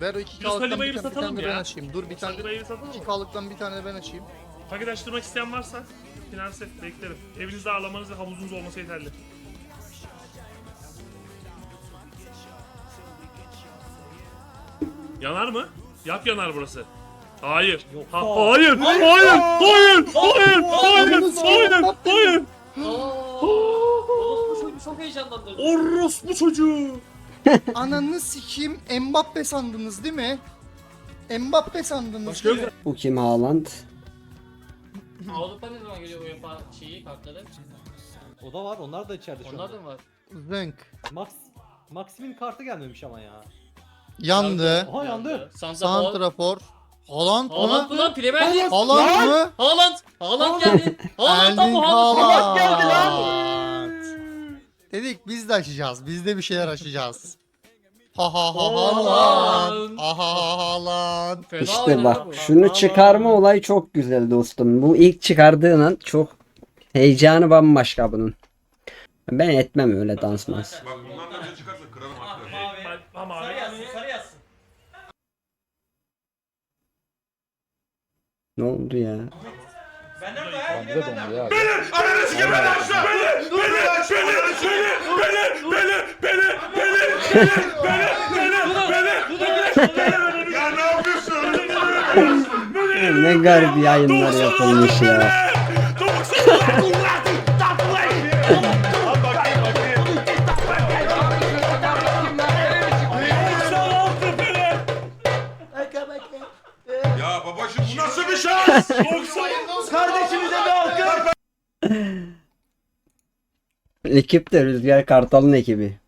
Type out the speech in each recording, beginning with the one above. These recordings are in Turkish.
Ver o 2 Biz kalıktan bir tane, bir tane de ben ya. açayım. Dur bir tane. Taliba'yı satalım mı? 2 kalıktan bir tane de ben açayım. Paket açtırmak isteyen varsa finanse beklerim. Evinizde ağırlamanız ve havuzunuz olması yeterli. Yanar mı? Yak yanar burası. Hayır. Ha, hayır. Hayır. Hayır. Hayır. Hayır. Hayır. Hayır. Hayır. Orospu çocuğu çok heyecanlandırdı. Orospu çocuğu. Ananı sikeyim Mbappe sandınız değil mi? Mbappe sandınız Başka değil mi? Bu kim Haaland? Avrupa ne zaman geliyor UEFA şeyi kartları? O da var. Onlar da içeride şu Onlar anda. da mı var? Zınk. Max Maxim'in kartı gelmemiş ama ya. Yandı. Aha yandı. Santrafor. Santrafor. Haaland Haaland mı? mı lan? Premier Lig. Haaland mı? Haaland. Haaland geldi. Haaland da Erling bu Haaland. Haaland. geldi lan. Dedik biz de açacağız. Biz de bir şeyler açacağız. Ha ha ha Haaland. Haaland. Ha ha ha Haaland. Fena İşte oynadı bak şunu çıkarma olayı çok güzel dostum. Bu ilk çıkardığın an çok heyecanı bambaşka bunun. Ben etmem öyle dansmaz. Bak bundan önce çıkarsa kırarım hakları. Mavi. Ha mavi. Ne oldu ya? Bize dondu ya. Ananı sikeyim ben aşağı! Beni! Beni! Beni! Beni! Beni! Beni! Ya ne yapıyorsun? Ne garip yayınlar yapılmış ya. Ya babacım bu nasıl bir şans? Ekip de Rüzgar Kartal'ın ekibi.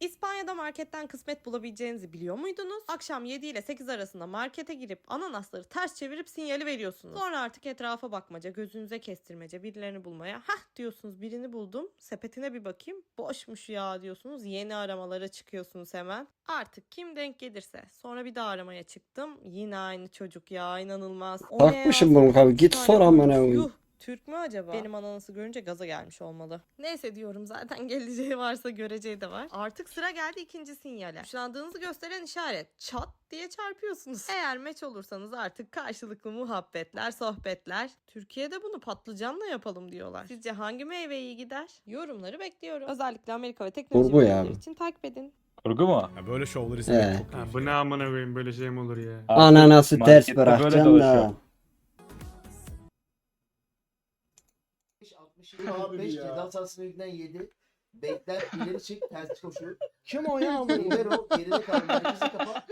İspanya'da marketten kısmet bulabileceğinizi biliyor muydunuz? Akşam 7 ile 8 arasında markete girip ananasları ters çevirip sinyali veriyorsunuz. Sonra artık etrafa bakmaca, gözünüze kestirmece, birilerini bulmaya. Hah diyorsunuz birini buldum. Sepetine bir bakayım. Boşmuş ya diyorsunuz. Yeni aramalara çıkıyorsunuz hemen. Artık kim denk gelirse. Sonra bir daha aramaya çıktım. Yine aynı çocuk ya inanılmaz. O ne ya? bunu abi. Git sor amına koyayım. Yuh, Türk mü acaba? Benim ananası görünce gaza gelmiş olmalı. Neyse diyorum zaten geleceği varsa göreceği de var. Artık sıra geldi ikinci sinyale. Hoşlandığınızı gösteren işaret. Çat diye çarpıyorsunuz. Eğer meç olursanız artık karşılıklı muhabbetler, sohbetler. Türkiye'de bunu patlıcanla yapalım diyorlar. Sizce hangi meyve iyi gider? Yorumları bekliyorum. Özellikle Amerika ve teknoloji Kurgu ya için takip edin. Kurgu mu? Ya böyle şovları izlemek çok Ha, bu ne amına koyayım böyle şey mi olur ya? Ananası ters Markette böyle bırakacaksın dolaşıyor. Da. 65 ceza sahasına yüzünden 7. Bekler ileri çık ters koşu. Kim o ya? Libero geride kal merkezi kapa.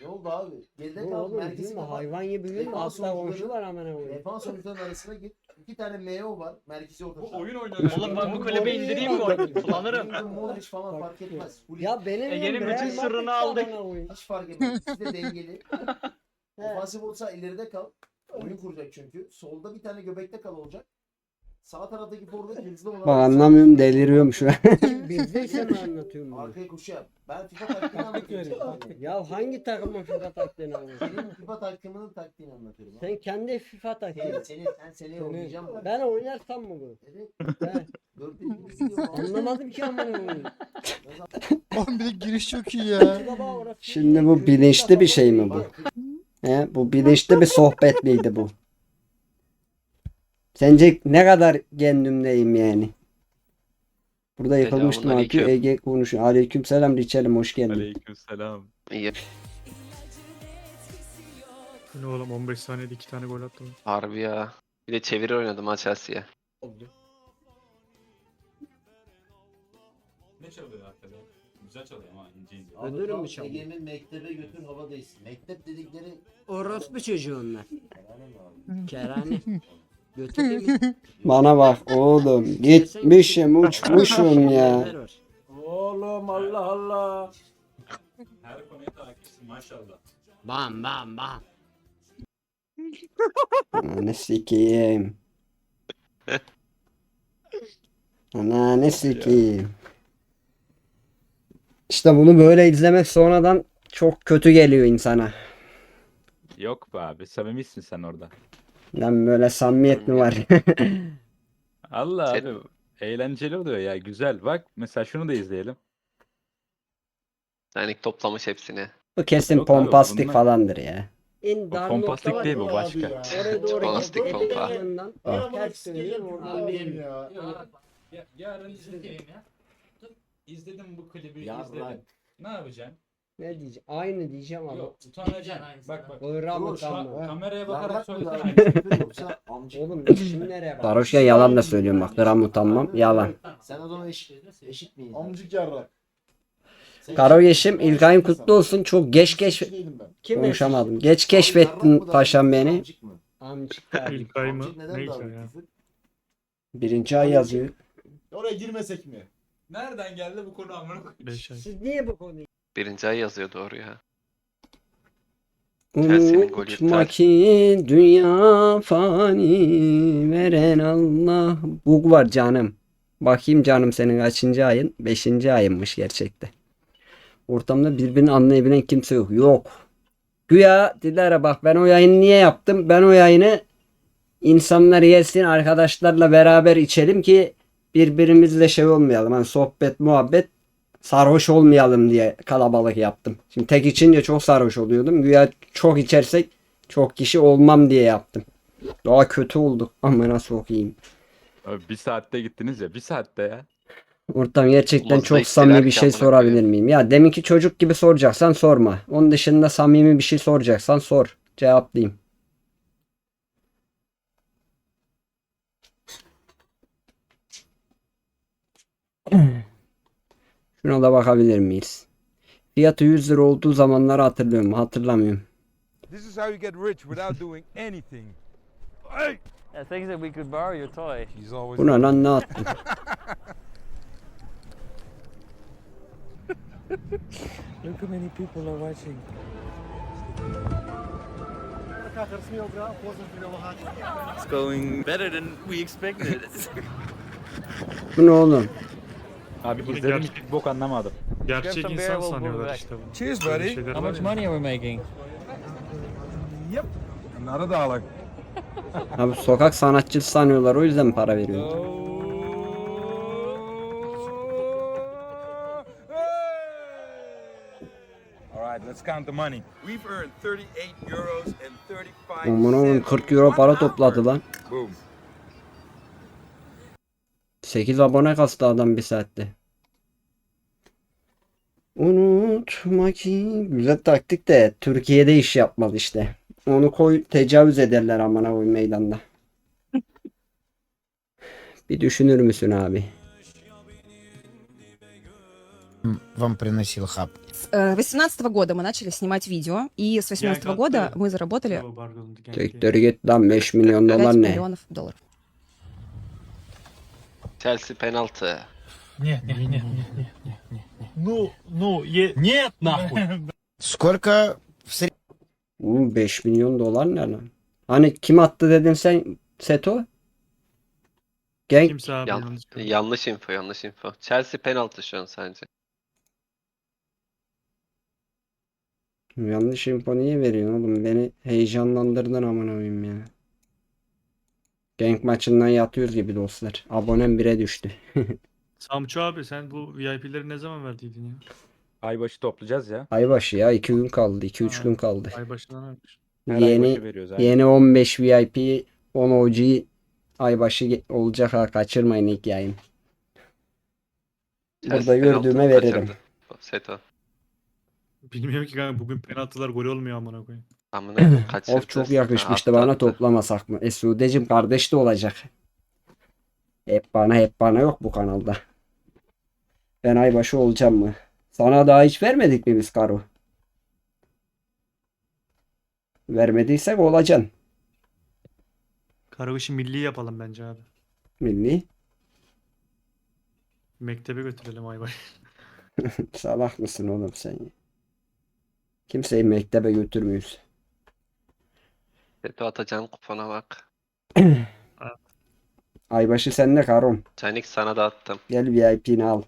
Ne oldu abi? Geride Dur kal oğlum merkezi gülme kapa. hayvan gibi gülme Defans asla oyuncuları- komşular amına koyayım. Defans oyuncuların arasına git. İki tane MO var. Merkezi orta. saha. oynuyor. Oğlum ben bu kulübe indireyim mi oyunu? Kullanırım. Bilmiyorum, Modric falan fark etmez. Full Ya benim Ege'nin Real bütün sırrını amına aldık. koyayım. hiç fark etmez. İkisi de dengeli. He. Ofansif olsa ileride kal. Oyun kuracak çünkü. Solda bir tane göbekte kal olacak. Sağ taraftaki forvet hızlı olan. Bak anlamıyorum deliriyorum şu an. Bizdeyse mi anlatıyorum bunu? Arkaya koşu yap. Ben FIFA taktiğini anlatıyorum. Ya hangi takımın FIFA taktiğini alıyorsun? Senin FIFA takımının taktiğini anlatıyorum. Sen kendi FIFA taktiğini. senin, sen seneye oynayacağım. Ben oynarsam mı bu? Evet. Anlamadım ki amına koyayım. Oğlum bir de giriş çok iyi ya. Şimdi bu bilinçli bir şey mi bu? He, bu bilinçli bir sohbet miydi bu? Sence ne kadar kendimdeyim yani? Burada yıkılmıştım abi. Selamünaleyküm. Ege konuşuyor. Aleyküm selam Riçelim hoş geldin. Aleykümselam. İyi. Bu ne oğlum 15 saniyede 2 tane gol attım. Harbi ya. Bir de çeviri oynadım ha Chelsea'ye. Ne çalıyor arkada? Güzel çalıyor ama ince ince. Ödürüm mü çaldı? Ege'min mektebe götür hava değsin. Mektep dedikleri Orospu çocuğu onlar. Herhalde mi Bana bak oğlum. Gitmişim uçmuşum ya. Oğlum Allah Allah. Her konuya takipsin maşallah. Bam bam bam. Ananı sikeyim. Ananı sikeyim. İşte bunu böyle izlemek sonradan çok kötü geliyor insana. Yok be abi samimisin sen orada. Lan böyle samimiyet mi var? Allah Sen- abi eğlenceli oluyor ya güzel. Bak mesela şunu da izleyelim. Canik toplamış hepsini. Bu kesin Yok abi, pompastik bunlar- falandır ya. En O pompastik değil bu başka. Oraya doğru Pompastik pompa. Ters oradan abi bir- ya. Yarın izledim ya. İzledim bu klibi. Ne yapacaksın? Ne diyeceğim? Aynı diyeceğim ama. Yok utanacaksın. Bak bak. Iğra mı an- mı? Kameraya Ya bakarak söylesene. abi, yoksa amcık. Oğlum şimdi nereye bak? Sarhoşken yalan da söylüyorum bak. Gram utanmam. Yalan. Sen o zaman eşit, eşit miyiz? Amcık yarrak. Sen Karo Yeşim ilk ayın kutlu olsun. Çok geç keşf... Eşit değilim ben. Kim Konuşamadım. Geç keşfettin Yarrak mı paşam daha- beni. amcık mı? Amcık abi. İlk ay mı? Amcık neden Neyse daha büyük ya. küfür? Birinci ay yazıyor. Oraya girmesek mi? Nereden geldi bu konu amına koyayım? 5 ay. Siz niye bu konuyu? Birinci ay yazıyor doğru ya. Unutma ki dünya fani veren Allah. Bug var canım. Bakayım canım senin kaçıncı ayın? Beşinci ayınmış gerçekte. Ortamda birbirini anlayabilen kimse yok. Yok. Güya Dilara bak ben o yayını niye yaptım? Ben o yayını insanlar gelsin arkadaşlarla beraber içelim ki birbirimizle şey olmayalım. Hani sohbet muhabbet sarhoş olmayalım diye kalabalık yaptım. Şimdi tek içince çok sarhoş oluyordum. Güya çok içersek çok kişi olmam diye yaptım. Daha kötü olduk. Amına sokayım. Abi bir saatte gittiniz ya. Bir saatte ya. Ortam gerçekten Olmazsa çok samimi bir şey sorabilir miyim? Ya deminki çocuk gibi soracaksan sorma. Onun dışında samimi bir şey soracaksan sor. Cevaplayayım. Şuna da bakabilir miyiz? Fiyatı 100 lira olduğu zamanları hatırlıyorum. Hatırlamıyorum. This is how you get rich without doing anything. Hey! I think that we could borrow your toy. He's always Bu ne lan ne attın? Look how many people are watching. It's going better than we expected. Bu ne oğlum? Abi Bunu izledim gerçek- hiç bok anlamadım. Gerçek insan sanıyorlar işte bu. Cheers, Böyle buddy. şeyler How var much ya. money are we making? Yep. Not a dollar. Abi sokak sanatçısı sanıyorlar o yüzden para veriyor. All right, let's count the money. We've earned 38 euros and 35 Aman oğlum 40 euro para topladı lan. Boom. 8 abone kastı adam bir saatte. Unutma ki güzel taktik de Türkiye'de iş yapmaz işte. Onu koy tecavüz ederler amına koy meydanda. Bir düşünür müsün abi? Вам приносил хаб. С э, 18 года мы начали снимать видео, и с 18 got года the- мы заработали Yo, pardon, genk Siktir git lan 5 milyon 5 dolar ne? миллионов долларов. Chelsea penaltı. Ну, ну, е... Нет, нахуй! Сколько в среднем? Oğlum 5 milyon dolar ne lan? Hani kim attı dedin sen Seto? Genk Kimse abi Yan- yanlış. yanlış info yanlış info. Chelsea penaltı şu an sence. yanlış info niye veriyorsun oğlum? Beni heyecanlandırdın amına koyayım ya. Genk maçından yatıyoruz gibi dostlar. Abonem 1'e düştü. Samço abi sen bu VIP'leri ne zaman verdiydin ya? Aybaşı toplayacağız ya. Aybaşı ya 2 gün kaldı. 2-3 Ha. gün kaldı. Ay başından vermiş. Her Yeni aybaşı veriyoruz. yeni 15 VIP 10 OG aybaşı ge- olacak ha kaçırmayın ilk yayın. Burada Chelsea gördüğüme veririm. kaçırdı. Seto. Bilmiyorum ki kanka bugün penaltılar gol olmuyor amına koyayım. Amına koyayım. Of çok yakışmıştı Attı, bana attı. toplamasak mı? E Sude'cim kardeş de olacak. Hep bana hep bana yok bu kanalda. Ben aybaşı olacağım mı? Sana daha hiç vermedik mi biz Karo? Vermediysek olacaksın. Karabaş'ı milli yapalım bence abi. Milli. Mektebe götürelim ay baş. Salak mısın oğlum sen ya? Kimseyi mektebe götürmüyoruz. Seto atacağın kupona bak. Aybaşı sende Karom. Canik sana da attım. Gel VIP'ni al.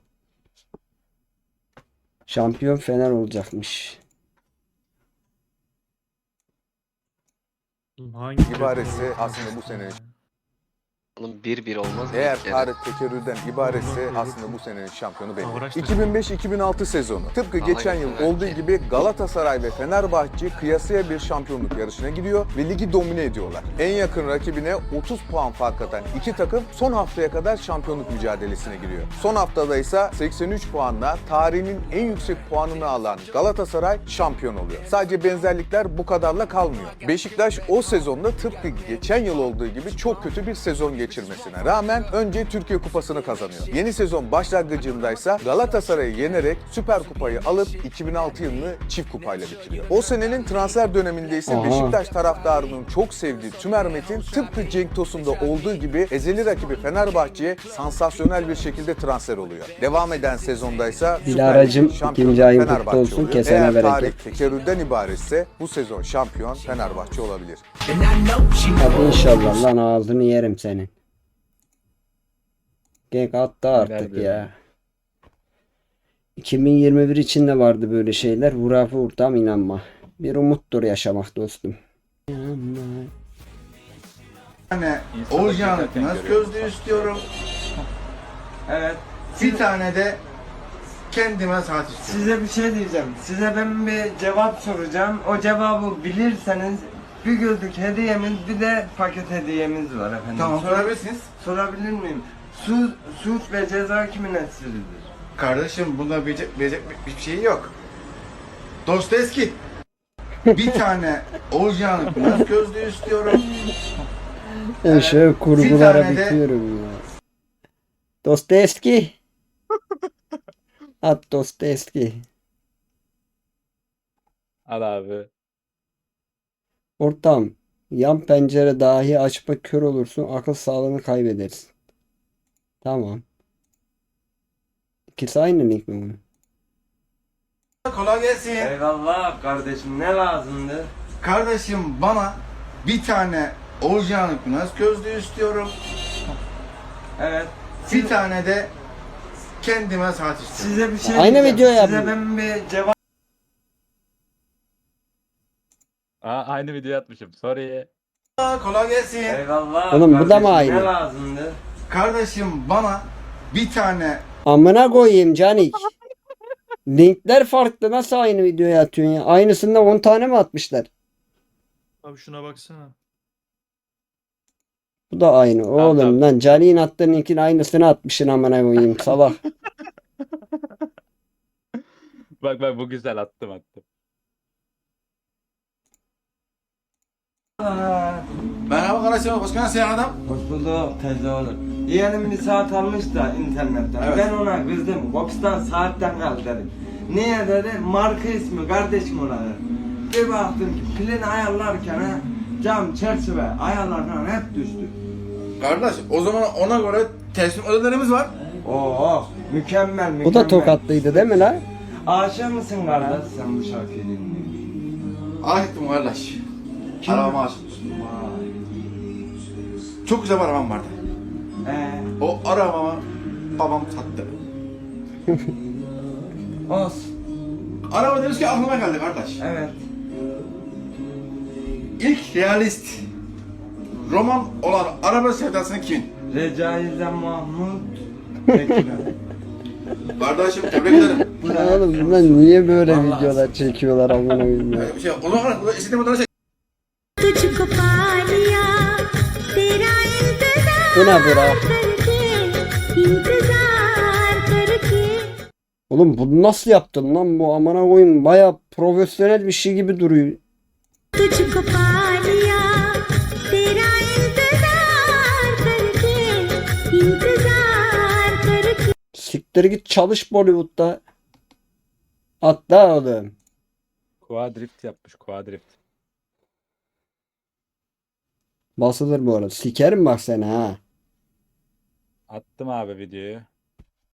Şampiyon Fener olacakmış. Hangi İbaresi aslında bu sene. Oğlum 1-1 olmaz mı? Eğer tarih tekerrürden ibaretse aslında bu senenin şampiyonu belli. 2005-2006 sezonu. Tıpkı geçen yıl olduğu gibi Galatasaray ve Fenerbahçe kıyasıya bir şampiyonluk yarışına giriyor ve ligi domine ediyorlar. En yakın rakibine 30 puan fark atan iki takım son haftaya kadar şampiyonluk mücadelesine giriyor. Son haftada ise 83 puanla tarihinin en yüksek puanını alan Galatasaray şampiyon oluyor. Sadece benzerlikler bu kadarla kalmıyor. Beşiktaş o sezonda tıpkı geçen yıl olduğu gibi çok kötü bir sezon geçirmesine rağmen önce Türkiye Kupası'nı kazanıyor. Yeni sezon başlangıcındaysa Galatasaray'ı yenerek Süper Kupayı alıp 2006 yılını çift kupayla bitiriyor. O senenin transfer döneminde ise Aha. Beşiktaş taraftarının çok sevdiği Tümer Metin tıpkı Cenk Tosun'da olduğu gibi ezeli rakibi Fenerbahçe'ye sansasyonel bir şekilde transfer oluyor. Devam eden Dilara'cığım, Lig şampiyonu ikinci ayın kutlu Fenerbahçe olsun, kesene Eğer bereket. tarih tekerrürden ibaretse bu sezon şampiyon Fenerbahçe olabilir. Hadi inşallah lan ağzını yerim senin. Genk attı artık Nerede? ya. 2021 için de vardı böyle şeyler. Hurafe ortam inanma. Bir umuttur yaşamak dostum. gerçekten knas görüyorum. gözlüğü istiyorum. Evet. Bir tane de kendime saat istiyorum. Size bir şey diyeceğim. Size ben bir cevap soracağım. O cevabı bilirseniz bir gözlük hediyemiz bir de paket hediyemiz var efendim. Tamam Sor- sorabilirsiniz. sorabilir miyim? Su, suç ve ceza kimin eseridir? Kardeşim bunda bilecek, bilecek bir, bir şey yok. Dostoyevski. bir tane orijinal knas gözlüğü istiyorum. Ben şöyle kurgulara tane de- bitiyorum ya. Dostoyevski. At Dostoyevski. Al abi. Ortam. Yan pencere dahi açma kör olursun. Akıl sağlığını kaybedersin. Tamam. İkisi aynı link mi bunun? Kolay gelsin. Eyvallah kardeşim ne lazımdı? Kardeşim bana bir tane orijinal knas gözlüğü istiyorum. Evet. Bir tane de kendime saat istiyorum. Size bir şey Aynı diyeceğim. video Size yapıyor. ben bir cevap Aa, aynı video atmışım. Sorry. Kolay gelsin. Eyvallah Oğlum bu da mı kardeşim, aynı? Ne lazımdı? Kardeşim bana bir tane Amına koyayım Canik. Linkler farklı. Nasıl aynı videoya atıyorsun ya? Aynısında 10 tane mi atmışlar? Abi şuna baksana. Bu da aynı. Oğlum tamam. lan Canik'in attığı linkin aynısını atmışsın amına koyayım. Salak. Bak bak bu güzel attım attım. Merhaba kardeşim, hoş geldin adam. Hoş bulduk teyze oğlum. Yeğenim bir saat almış da internetten. Evet. Ben ona kızdım. Kopstan saatten kal dedim. Niye dedi? Marka ismi kardeşim ona dedi. Bir baktım ki pilini ayarlarken ha, cam, çerçeve, ayarlar falan hep düştü. Kardeş, o zaman ona göre teslim ödelerimiz var. Oo, mükemmel mükemmel. Bu da tokatlıydı değil mi lan? Aşık mısın kardeş sen bu şarkıyı dinliyorsun? Aşıktım kardeş. Aşıktım. Vay. Çok güzel bir arabam vardı. Ee, O arabamı babam sattı. olsun. Araba demiş ki aklıma geldi kardeş. Evet. İlk realist roman olan araba sevdasını kimin? Recaize Mahmut Tekin. Kardeşim tebrik ederim. Oğlum bunlar niye böyle Vallahi. videolar çekiyorlar amına koyayım ya? Bir şey, o zaman istediğim çek. Ana bura. Oğlum bunu nasıl yaptın lan bu amana koyayım baya profesyonel bir şey gibi duruyor. Siktir git çalış Bollywood'da. Atla oğlum. Quadrift yapmış quadrift. Basılır bu arada. Sikerim bak seni ha. Attım abi videoyu.